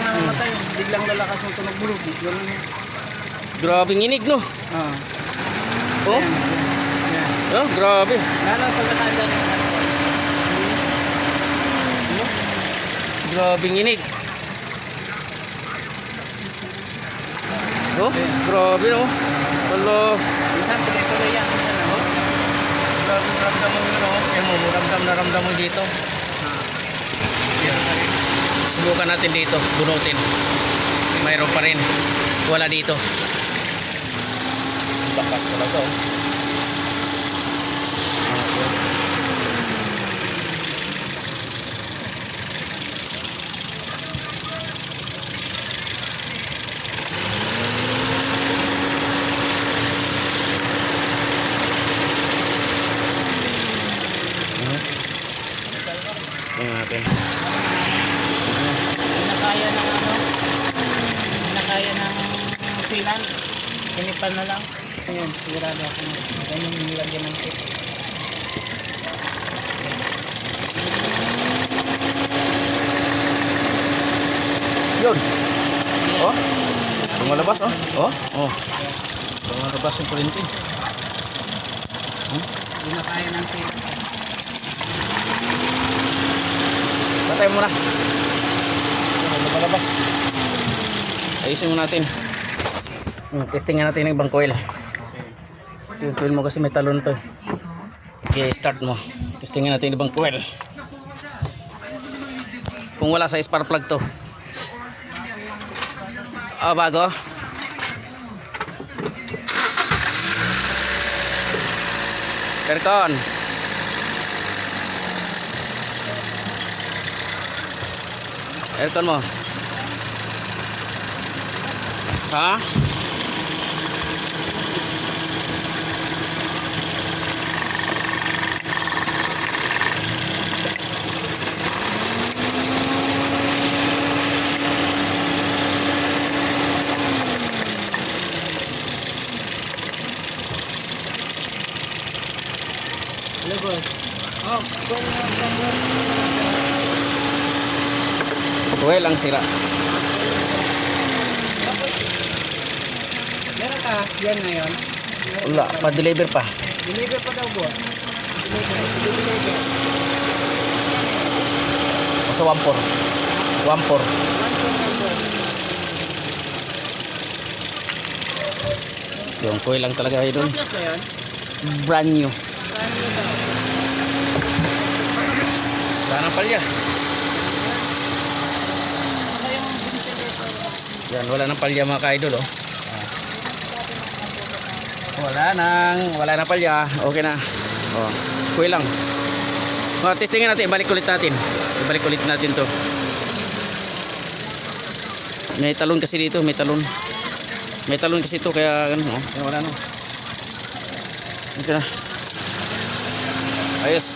biglang namamatay. Biglang lalakas yung tunog bulog. Ganun yun. Grabing inig, no? Ah. Oh, Yan, yan. oh grabe. Lalo pag nakanda rin ano. Grabing inig. Oh, grabe, no? Hello. Minsan tuloy-tuloy yan. Minsan ako. Grabe, ramdam mo yun, no? Yan mo, ramdam na ramdam mo dito. Yan. Subukan natin dito, bunutin. Mayroon pa rin. Wala dito. Bakas talaga, oh. Tingnan natin. Hindi na kaya ng ano. Hindi na kaya ng silan. Tinipan na lang. Ayan, sigurado ako. Ayan yung nilagyan ng tip. Yun. Oh. Lumalabas, oh. Oh. Oh. Lumalabas yung kurinti. Hindi na kaya ng silan. Patay mo na. Lumalabas? Ayusin mo natin. Hmm, testingan natin ng ibang coil. Yung coil mo kasi may talon to. eh. Okay, start mo. Testingan natin yung ibang coil. Kung wala sa spark plug to. Ah, bago. Percon. Aircon mo. Ha? Hello, boss. Oh, Well, ang sira. Ka, yan ngayon. Wala, pa-deliver pa. Deliver pa daw, boss. Deliver, deliver. Sa 1.4. 1.4. One for my boss. Yung coil lang talaga yun. Plus na yun? Brand new. Brand new daw. Nang palya. Yan, wala nang palya mga ka-idol, oh. Wala nang, wala nang palya. Okay na. Oh, coil lang. Oh, testingin natin, ibalik ulit natin. Ibalik ulit natin to. May talon kasi dito, may talon. May talon kasi ito kaya ano, oh, kaya wala na. Okay na. Ayos.